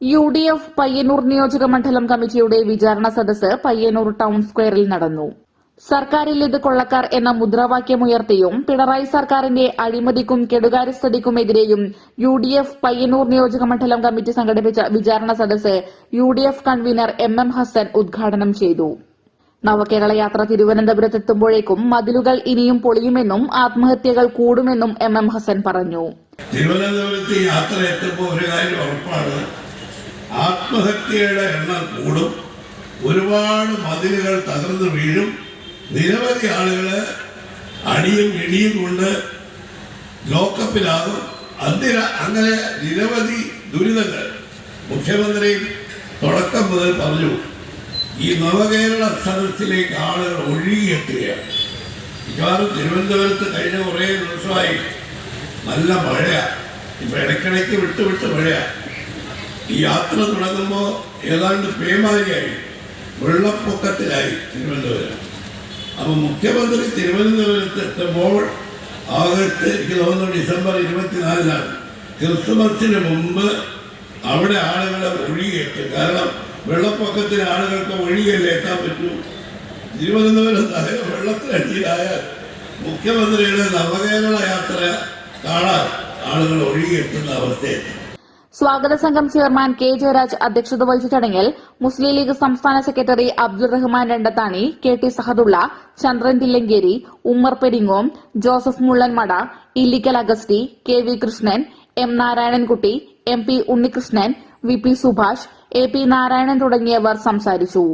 U D F Payyanur നിയോജക മണ്ഡലം കമ്മിറ്റിയുടെ വിചാരണ സദസ്സ് പയ്യന്നൂർ ടൗൺ സ്ക്വയറിൽ നടന്നു. സർക്കാരിൽ ഇത് കൊള്ളക്കാർ എന്ന മുദ്രാവാക്യമുയർത്തിയും പിണറായി സർക്കാരിന്റെ അഴിമതിക്കും കെടുകാര്യസ്ഥതയ്ക്കുമെതിരെയും യു ഡി എഫ് പയ്യന്നൂർ നിയോജക മണ്ഡലം കമ്മിറ്റി സംഘടിപ്പിച്ച വിചാരണ സദസ്സ് U D F convener M M Hassan ഉദ്ഘാടനം ചെയ്തു. നവകേരള യാത്ര തിരുവനന്തപുരത്തെത്തുമ്പോഴേക്കും മതിലുകൾ ഇനിയും പൊളിയുമെന്നും ആത്മഹത്യകൾ കൂടുമെന്നും എം എം ഹസൻ പറഞ്ഞു. തിരുവനന്തപുരത്ത് യാത്ര എത്തുമ്പോൾ ഒരു കാര്യം ഉറപ്പാണ്. ആത്മഹത്യയുടെ എണ്ണം കൂടും. ഒരുപാട് മതിലുകൾ തകർന്നു വീഴും. നിരവധി ആളുകൾ അടിയും ഇടിയും കൊണ്ട് ലോക്കപ്പിലാകും. അതിന് അങ്ങനെ നിരവധി ദുരിതങ്ങൾ മുഖ്യമന്ത്രി തുടക്കം മുതൽ പറഞ്ഞു. ഈ നവകേരള സദസ്സിലേക്ക് ആളുകൾ ഒഴുകിയെത്തുകയാണ്. മിക്കവാറും തിരുവനന്തപുരത്ത് കഴിഞ്ഞ കുറേ ദിവസമായി നല്ല മഴയാണ് ഇപ്പൊ ഇടയ്ക്കിടയ്ക്ക് വിട്ട് വിട്ട് മഴയാ. ഈ യാത്ര തുടങ്ങുമ്പോൾ ഏതാണ്ട് പേമാരിയായി വെള്ളപ്പൊക്കത്തിലായി തിരുവനന്തപുരം. അപ്പൊ മുഖ്യമന്ത്രി തിരുവനന്തപുരത്ത് എത്തുമ്പോൾ ആഗസ്റ്റ് എനിക്ക് തോന്നുന്നു ഡിസംബർ ഇരുപത്തിനാലിനാണ്. ക്രിസ്മസിന് മുമ്പ് അവിടെ ആളുകളെ ഒഴുകിയെത്തും കാരണം വെള്ളപ്പൊക്കത്തിന് ആളുകൾക്ക് ഒഴുകിയല്ലേ എത്താൻ പറ്റൂ. തിരുവനന്തപുരം വെള്ളത്തിനടിയിലായാൽ മുഖ്യമന്ത്രിയുടെ നവകേരള യാത്ര കാണാൻ ആളുകൾ ഒഴുകിയെത്തുന്ന അവസ്ഥയെത്തും സ്വാഗത സംഘം ചെയർമാൻ കെ ജയരാജ് അധ്യക്ഷത വഹിച്ച ചടങ്ങിൽ മുസ്ലിം ലീഗ് സംസ്ഥാന secretary Abdul Rahman Randathani K T Sahadulla Chandran Thillankeri Ummer Peringome Joseph Mullanmada Illikkal Augusty K V Krishnan M Narayanankutty M P Unnikrishnan V P Subhash A P Narayanan തുടങ്ങിയവർ സംസാരിച്ചു.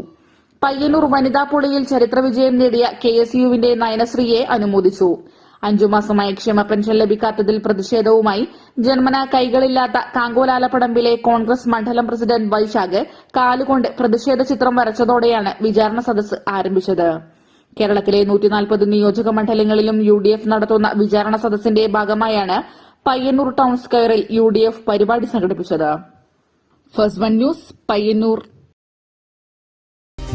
പയ്യന്നൂർ വനിതാ പുളിയിൽ ചരിത്ര വിജയം നേടിയ K S യുവിന്റെ നയനശ്രീയെ അനുമോദിച്ചു. അഞ്ചു മാസമായി ക്ഷേമ pension ലഭിക്കാത്തതിൽ പ്രതിഷേധവുമായി ജന്മന കൈകളില്ലാത്ത കാങ്കോലാലപ്പടമ്പിലെ കോൺഗ്രസ് മണ്ഡലം പ്രസിഡന്റ് വൈശാഖ് കാലുകൊണ്ട് പ്രതിഷേധ ചിത്രം വരച്ചതോടെയാണ് വിചാരണ സദസ് ആരംഭിച്ചത്. കേരളത്തിലെ നൂറ്റിനാൽപ്പത് നിയോജക മണ്ഡലങ്ങളിലും യു ഡി എഫ് നടത്തുന്ന വിചാരണ സദസ്സിന്റെ ഭാഗമായാണ് പയ്യന്നൂർ ടൌൺ സ്ക്വയറിൽ യു ഡി എഫ് പരിപാടി സംഘടിപ്പിച്ചത്. First one news Payyanur